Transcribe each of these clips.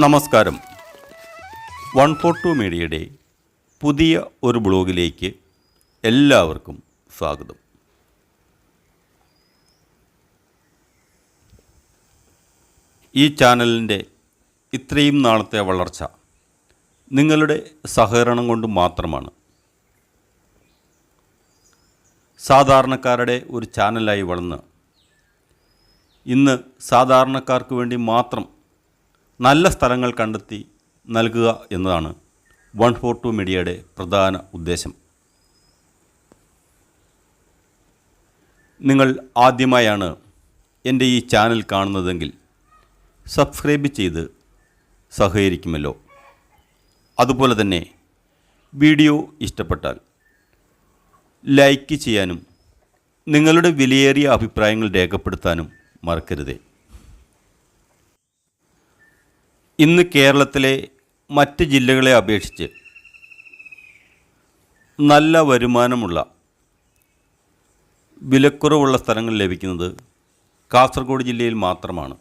നമസ്കാരം. One four to മീഡിയയുടെ പുതിയ ഒരു ബ്ലോഗിലേക്ക് എല്ലാവർക്കും സ്വാഗതം. ഈ ചാനലിന്റെ ഇത്രയും നാളത്തെ വളർച്ച നിങ്ങളുടെ സഹകരണം കൊണ്ട് മാത്രമാണ്. സാധാരണക്കാരുടെ ഒരു ചാനലായി വളർന്ന് ഇന്ന് സാധാരണക്കാർക്ക് വേണ്ടി മാത്രം നല്ല സ്ഥലങ്ങൾ കണ്ടെത്തി നൽകുക എന്നതാണ് വൺ ഫോർ ടു മീഡിയയുടെ പ്രധാന ഉദ്ദേശം. നിങ്ങൾ ആദ്യമായാണ് എന്റെ ഈ ചാനൽ കാണുന്നതെങ്കിൽ സബ്സ്ക്രൈബ് ചെയ്ത് സഹകരിക്കുമല്ലോ. അതുപോലെ തന്നെ വീഡിയോ ഇഷ്ടപ്പെട്ടാൽ ലൈക്ക് ചെയ്യാനും നിങ്ങളുടെ വിലയേറിയ അഭിപ്രായങ്ങൾ രേഖപ്പെടുത്താനും മറക്കരുതേ. ഇന്ന് കേരളത്തിലെ മറ്റ് ജില്ലകളെ അപേക്ഷിച്ച് നല്ല വരുമാനമുള്ള വിലക്കുറവുള്ള സ്ഥലങ്ങൾ ലഭിക്കുന്നത് കാസർഗോഡ് ജില്ലയിൽ മാത്രമാണ്.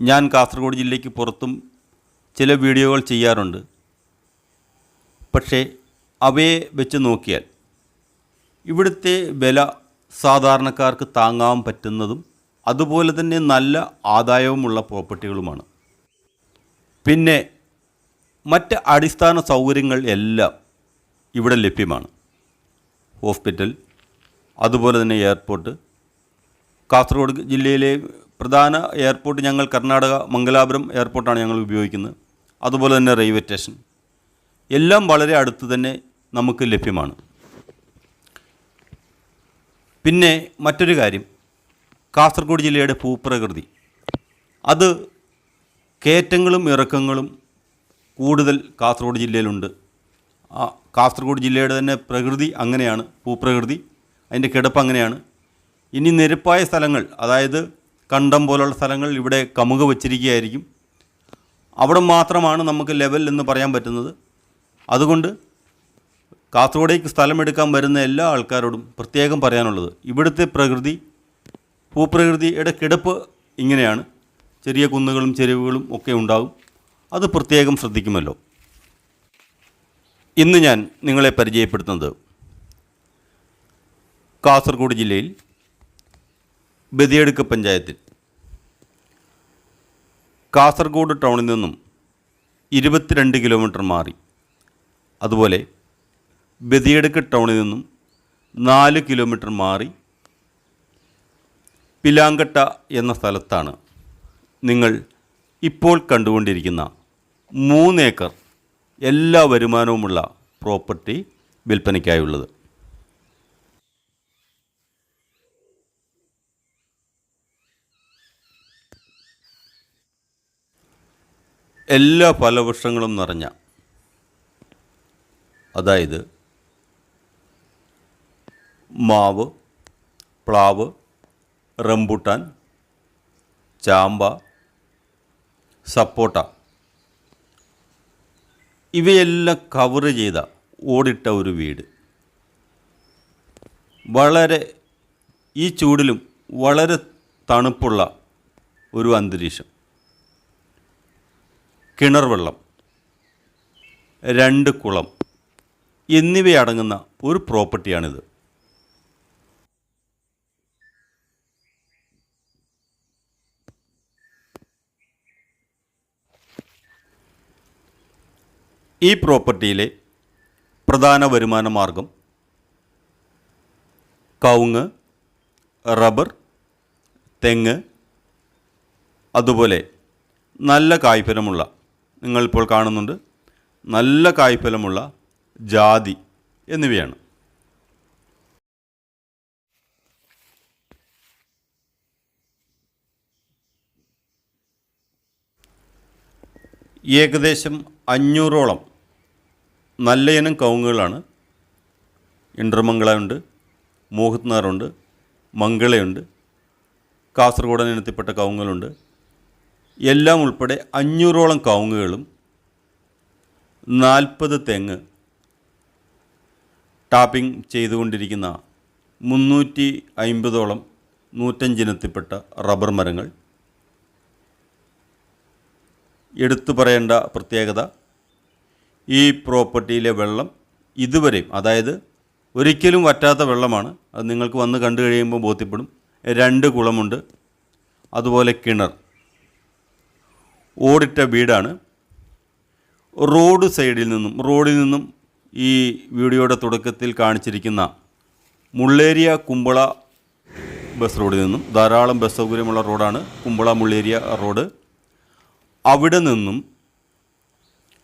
ഞാൻ കാസർഗോഡ് ജില്ലയ്ക്ക് പുറത്തും ചില വീഡിയോകൾ ചെയ്യാറുണ്ട്. പക്ഷേ അവയെ വെച്ച് നോക്കിയാൽ ഇവിടുത്തെ വില സാധാരണക്കാർക്ക് താങ്ങാൻ പറ്റുന്നതും അതുപോലെ തന്നെ നല്ല ആദായവുമുള്ള പ്രോപ്പർട്ടികളുമാണ്. പിന്നെ മറ്റ് അടിസ്ഥാന സൗകര്യങ്ങൾ എല്ലാം ഇവിടെ ലഭ്യമാണ്. ഹോസ്പിറ്റൽ അതുപോലെ തന്നെ എയർപോർട്ട്. കാസർഗോഡ് ജില്ലയിലെ പ്രധാന എയർപോർട്ട് ഞങ്ങൾ കർണാടക മംഗലാപുരം എയർപോർട്ടാണ് ഞങ്ങൾ ഉപയോഗിക്കുന്നത്. അതുപോലെ തന്നെ റെയിൽവേ സ്റ്റേഷൻ. എല്ലാം വളരെ അടുത്ത് തന്നെ നമുക്ക് ലഭ്യമാണ്. പിന്നെ മറ്റൊരു കാര്യം. കാസർഗോഡ് ജില്ലയുടെ ഭൂപ്രകൃതി. അത് കയറ്റങ്ങളും ഇറക്കങ്ങളും കൂടുതൽ കാസർഗോഡ് ജില്ലയിലുണ്ട്. ആ കാസർഗോഡ് ജില്ലയുടെ തന്നെ പ്രകൃതി അങ്ങനെയാണ് ഭൂപ്രകൃതി അതിന്റെ കിടപ്പ് അങ്ങനെയാണ്. ഇനി നിരപ്പായ സ്ഥലങ്ങൾ അതായത് കണ്ടം പോലുള്ള സ്ഥലങ്ങൾ ഇവിടെ കമുക വച്ചിരിക്കുകയായിരിക്കും. അവിടെ മാത്രമാണ് നമുക്ക് ലെവൽ എന്ന് പറയാൻ പറ്റുന്നത്. അതുകൊണ്ട് കാസർഗോഡേക്ക് സ്ഥലമെടുക്കാൻ വരുന്ന എല്ലാ ആൾക്കാരോടും പ്രത്യേകം പറയാനുള്ളത് ഇവിടുത്തെ പ്രകൃതി ഭൂപ്രകൃതിയുടെ കിടപ്പ് ഇങ്ങനെയാണ്. ചെറിയ കുന്നുകളും ചെരുവുകളും ഒക്കെ ഉണ്ടാകും അത് പ്രത്യേകം ശ്രദ്ധിക്കുമല്ലോ. ഇന്ന് ഞാൻ നിങ്ങളെ പരിചയപ്പെടുത്തുന്നത് കാസർഗോഡ് ജില്ലയിൽ ബദിയടുക്ക പഞ്ചായത്തിൽ. കാസർഗോഡ് ടൗണിൽ നിന്നും ഇരുപത്തിരണ്ട് കിലോമീറ്റർ മാറി. അതുപോലെ ബദിയടുക്ക ടൗണിൽ നിന്നും നാല് കിലോമീറ്റർ മാറി പിലാങ്കട്ട എന്ന സ്ഥലത്താണ് നിങ്ങൾ ഇപ്പോൾ കണ്ടുകൊണ്ടിരിക്കുന്ന മൂന്നേക്കർ എല്ലാ വരുമാനവുമുള്ള പ്രോപ്പർട്ടി വിൽപ്പനയ്ക്കായുള്ളത്. എല്ലാ ഫലവൃക്ഷങ്ങളും നിറഞ്ഞ അതായത് മാവ് പ്ലാവ് റംബുട്ടാൻ ചാമ്പ സപ്പോട്ട ഇവയെല്ലാം കവർ ചെയ്ത ഓടിട്ട ഒരു വീട്. വളരെ ഈ ചൂടിലും വളരെ തണുപ്പുള്ള ഒരു അന്തരീക്ഷം. കിണർ വെള്ളം രണ്ട് കുളം എന്നിവയടങ്ങുന്ന ഒരു പ്രോപ്പർട്ടിയാണിത്. ഈ പ്രോപ്പർട്ടിയിലെ പ്രധാന വരുമാന മാർഗം കവുങ്ങ് റബ്ബർ തെങ്ങ് അതുപോലെ നല്ല കായ്ഫലമുള്ള നിങ്ങളിപ്പോൾ കാണുന്നുണ്ട് നല്ല കായ്ഫലമുള്ള ജാതി എന്നിവയാണ്. ഏകദേശം അഞ്ഞൂറോളം നല്ല ഇനം കവുങ്ങുകളാണ്. ഇണ്ടർമംഗളമുണ്ട് മോഹത്നാറുണ്ട് മംഗളയുണ്ട് കാസർഗോഡൻ ഇനത്തിൽപ്പെട്ട കവുങ്ങുകളുണ്ട്. എല്ലാം ഉൾപ്പെടെ അഞ്ഞൂറോളം കവുങ്ങുകളും നാൽപ്പത് തെങ്ങ് ടാപ്പിംഗ് ചെയ്തുകൊണ്ടിരിക്കുന്ന മുന്നൂറ്റി അൻപതോളം നൂറ്റഞ്ചിനത്തിൽപ്പെട്ട റബ്ബർ മരങ്ങൾ. എടുത്തു പറയേണ്ട പ്രത്യേകത ഈ പ്രോപ്പർട്ടിയിലെ വെള്ളം ഇതുവരെയും അതായത് ഒരിക്കലും വറ്റാത്ത വെള്ളമാണ് അത് നിങ്ങൾക്ക് വന്ന് കണ്ടു കഴിയുമ്പോൾ ബോധ്യപ്പെടും. രണ്ട് കുളമുണ്ട് അതുപോലെ കിണർ. ഓടിട്ട വീടാണ്. റോഡ് സൈഡിൽ നിന്നും റോഡിൽ നിന്നും ഈ വീഡിയോയുടെ തുടക്കത്തിൽ കാണിച്ചിരിക്കുന്ന മുള്ളേരിയ കുമ്പള ബസ് റോഡിൽ നിന്നും ധാരാളം ബസ് സൗകര്യമുള്ള റോഡാണ് കുമ്പള മുള്ളേരിയ റോഡ്. അവിടെ നിന്നും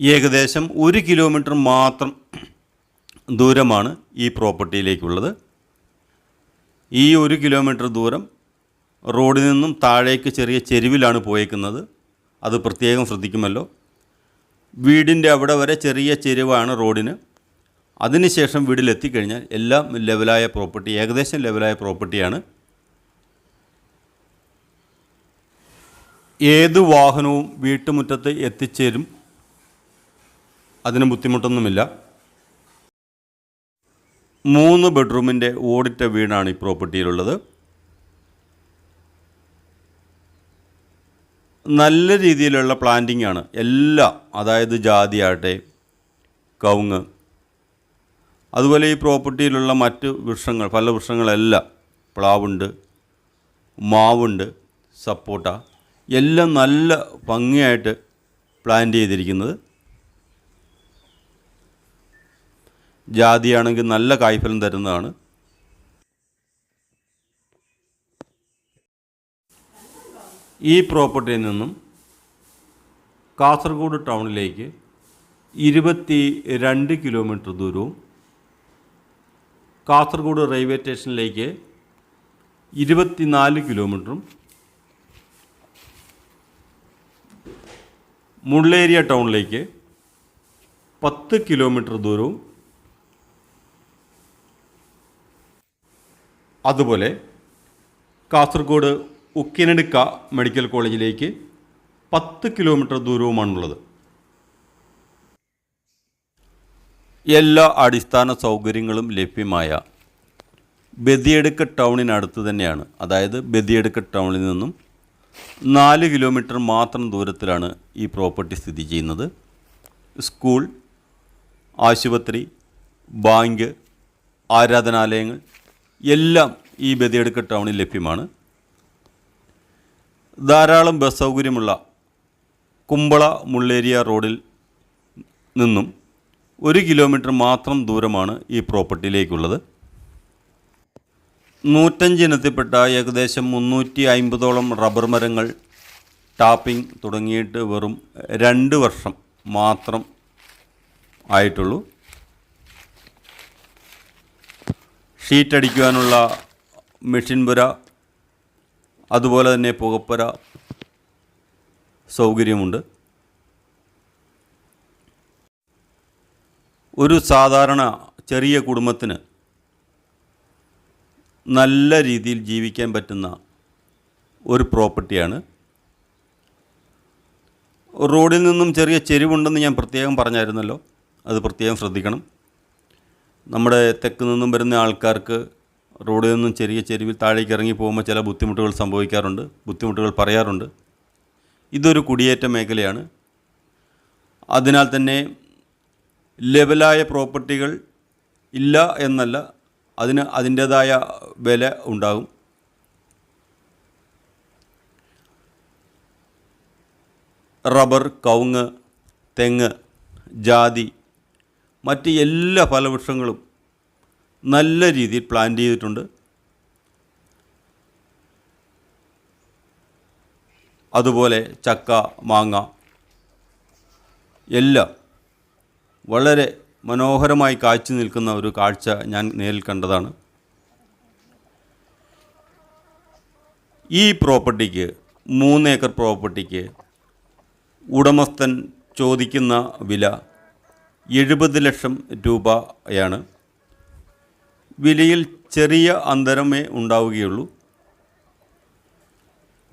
ഏകദേശം ഒരു കിലോമീറ്റർ മാത്രം ദൂരമാണ് ഈ പ്രോപ്പർട്ടിയിലേക്കുള്ളത്. ഈ ഒരു കിലോമീറ്റർ ദൂരം റോഡിൽ നിന്നും താഴേക്ക് ചെറിയ ചെരുവിലാണ് പോയേക്കുന്നത്. അത് പ്രത്യേകം ശ്രദ്ധിക്കുമല്ലോ. വീടിന്റെ അവിടെ വരെ ചെറിയ ചെരുവാണ് റോഡിന്. അതിനുശേഷം വീട്ടിലെത്തിക്കഴിഞ്ഞാൽ എല്ലാം ലെവലായ പ്രോപ്പർട്ടി ഏകദേശം ലെവലായ പ്രോപ്പർട്ടിയാണ്. ഏത് വാഹനവും വീട്ടുമുറ്റത്ത് എത്തിച്ചേരും. അതിന് ബുദ്ധിമുട്ടൊന്നുമില്ല. മൂന്ന് ബെഡ്റൂമിന്റെ ഓടിറ്റ വീടാണ് ഈ പ്രോപ്പർട്ടിയിലുള്ളത്. നല്ല രീതിയിലുള്ള പ്ലാന്റിംഗ് ആണ് എല്ലാ അതായത് ജാതി ആട്ടെ കവുങ്ങ് അതുപോലെ ഈ പ്രോപ്പർട്ടിയിലുള്ള മറ്റ് വൃക്ഷങ്ങൾ പല വൃക്ഷങ്ങളെല്ലാം പ്ലാവുണ്ട് മാവുണ്ട് സപ്പോട്ട എല്ലാം നല്ല ഭംഗിയായിട്ട് പ്ലാന്റ് ചെയ്തിരിക്കുന്നത്. ജാതിയാണെങ്കിൽ നല്ല കായ്ഫലം തരുന്നതാണ്. ഈ പ്രോപ്പർട്ടിയിൽ നിന്നും കാസർഗോഡ് ടൗണിലേക്ക് ഇരുപത്തി രണ്ട് കിലോമീറ്റർ ദൂരവും കാസർഗോഡ് റെയിൽവേ സ്റ്റേഷനിലേക്ക് ഇരുപത്തിനാല് കിലോമീറ്ററും മുള്ളേരിയ ടൗണിലേക്ക് പത്ത് കിലോമീറ്റർ ദൂരവും അതുപോലെ കാസർഗോഡ് ഉക്കിനടുക്ക മെഡിക്കൽ കോളേജിലേക്ക് പത്ത് കിലോമീറ്റർ ദൂരവുമാണുള്ളത്. എല്ലാ അടിസ്ഥാന സൗകര്യങ്ങളും ലഭ്യമായ ബദിയടുക്ക ടൗണിനടുത്ത് തന്നെയാണ്. അതായത് ബദിയടുക്ക ടൗണിൽ നിന്നും നാല് കിലോമീറ്റർ മാത്രം ദൂരത്തിലാണ് ഈ പ്രോപ്പർട്ടി സ്ഥിതി ചെയ്യുന്നത്. സ്കൂൾ ആശുപത്രി ബാങ്ക് ആരാധനാലയങ്ങൾ എല്ലാം ഈ ബദിയടുക്ക ടൗണിൽ ലഭ്യമാണ്. ധാരാളം ബസ് സൗകര്യമുള്ള കുമ്പള മുള്ളേരിയ റോഡിൽ നിന്നും ഒരു കിലോമീറ്റർ മാത്രം ദൂരമാണ് ഈ പ്രോപ്പർട്ടിയിലേക്കുള്ളത്. നൂറ്റഞ്ച് ഇനത്തിൽപ്പെട്ട ഏകദേശം മുന്നൂറ്റി അൻപതോളം റബ്ബർ മരങ്ങൾ ടാപ്പിംഗ് തുടങ്ങിയിട്ട് വെറും രണ്ട് വർഷം മാത്രം ആയിട്ടുള്ളൂ. ഷീറ്റ് അടിക്കുവാനുള്ള മെഷീൻ പുര അതുപോലെ തന്നെ പുകപ്പുര സൗകര്യമുണ്ട്. ഒരു സാധാരണ ചെറിയ കുടുംബത്തിന് നല്ല രീതിയിൽ ജീവിക്കാൻ പറ്റുന്ന ഒരു പ്രോപ്പർട്ടിയാണ്. റോഡിൽ നിന്നും ചെറിയ ചെരിവുണ്ടെന്ന് ഞാൻ പ്രത്യേകം പറഞ്ഞായിരുന്നല്ലോ. അത് പ്രത്യേകം ശ്രദ്ധിക്കണം. നമ്മുടെ തെക്ക് നിന്നും വരുന്ന ആൾക്കാർക്ക് റോഡിൽ നിന്നും ചെറിയ ചെരുവിൽ താഴേക്ക് ഇറങ്ങി പോകുമ്പോൾ ചില ബുദ്ധിമുട്ടുകൾ സംഭവിക്കാറുണ്ട് ബുദ്ധിമുട്ടുകൾ പറയാറുണ്ട്. ഇതൊരു കുടിയേറ്റ മേഖലയാണ്. അതിനാൽ തന്നെ ലെവലായ പ്രോപ്പർട്ടികൾ ഇല്ല എന്നല്ല അതിന് അതിന്റേതായ വില ഉണ്ടാകും. റബ്ബർ കവുങ്ങ് തെങ്ങ് ജാതി മറ്റ് എല്ലാ ഫലവൃക്ഷങ്ങളും നല്ല രീതിയിൽ പ്ലാൻ ചെയ്തിട്ടുണ്ട്. അതുപോലെ ചക്ക മാങ്ങ എല്ലാം വളരെ മനോഹരമായി കാഴ്ച നിൽക്കുന്ന ഒരു കാഴ്ച ഞാൻ നേരിൽ കണ്ടതാണ്. ഈ പ്രോപ്പർട്ടിക്ക് മൂന്നേക്കർ പ്രോപ്പർട്ടിക്ക് ഉടമസ്ഥൻ ചോദിക്കുന്ന വില എഴുപത് ലക്ഷം രൂപയാണ്. വിലയിൽ ചെറിയ അന്തരമേ ഉണ്ടാവുകയുള്ളൂ.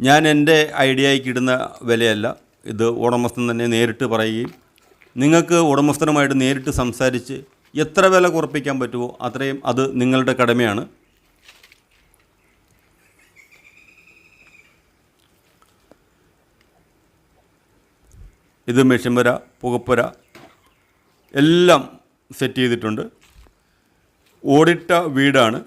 ഞാൻ എന്റെ ഐഡിയയ്ക്ക് ഇടുന്ന വിലയല്ല. ഇത് ഉടമസ്ഥൻ തന്നെ നേരിട്ട് പറയുകയും നിങ്ങൾക്ക് ഉടമസ്ഥനുമായിട്ട് നേരിട്ട് സംസാരിച്ച് എത്ര വില കുറപ്പിക്കാൻ പറ്റുമോ അത്രയും അത് നിങ്ങളുടെ കടമയാണ്. ഇത് മെഷീൻപുര പുകപ്പുര എല്ലാം സെറ്റ് ചെയ്തിട്ടുണ്ട്. ഓടിട്ട വീടാണ്.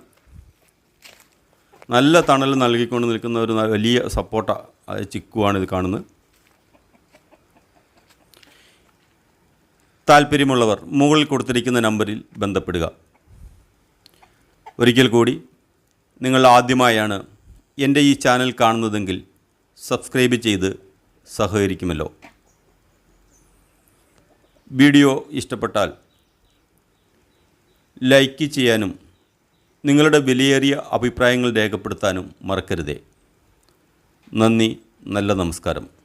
നല്ല തണൽ നൽകിക്കൊണ്ട് നിൽക്കുന്ന ഒരു വലിയ സപ്പോർട്ട അത് ചിക്കുവാണ് ഇത് കാണുന്നത്. താല്പര്യമുള്ളവർ മുകളിൽ കൊടുത്തിരിക്കുന്ന നമ്പറിൽ ബന്ധപ്പെടുക. ഒരിക്കൽ കൂടി നിങ്ങൾ ആദ്യമായാണ് എന്റെ ഈ ചാനൽ കാണുന്നതെങ്കിൽ സബ്സ്ക്രൈബ് ചെയ്ത് സഹകരിക്കുമല്ലോ. വീഡിയോ ഇഷ്ടപ്പെട്ടാൽ ലൈക്ക് ചെയ്യാനും നിങ്ങളുടെ വിലയേറിയ അഭിപ്രായങ്ങൾ രേഖപ്പെടുത്താനും മറക്കരുതേ. നന്ദി നല്ല നമസ്കാരം.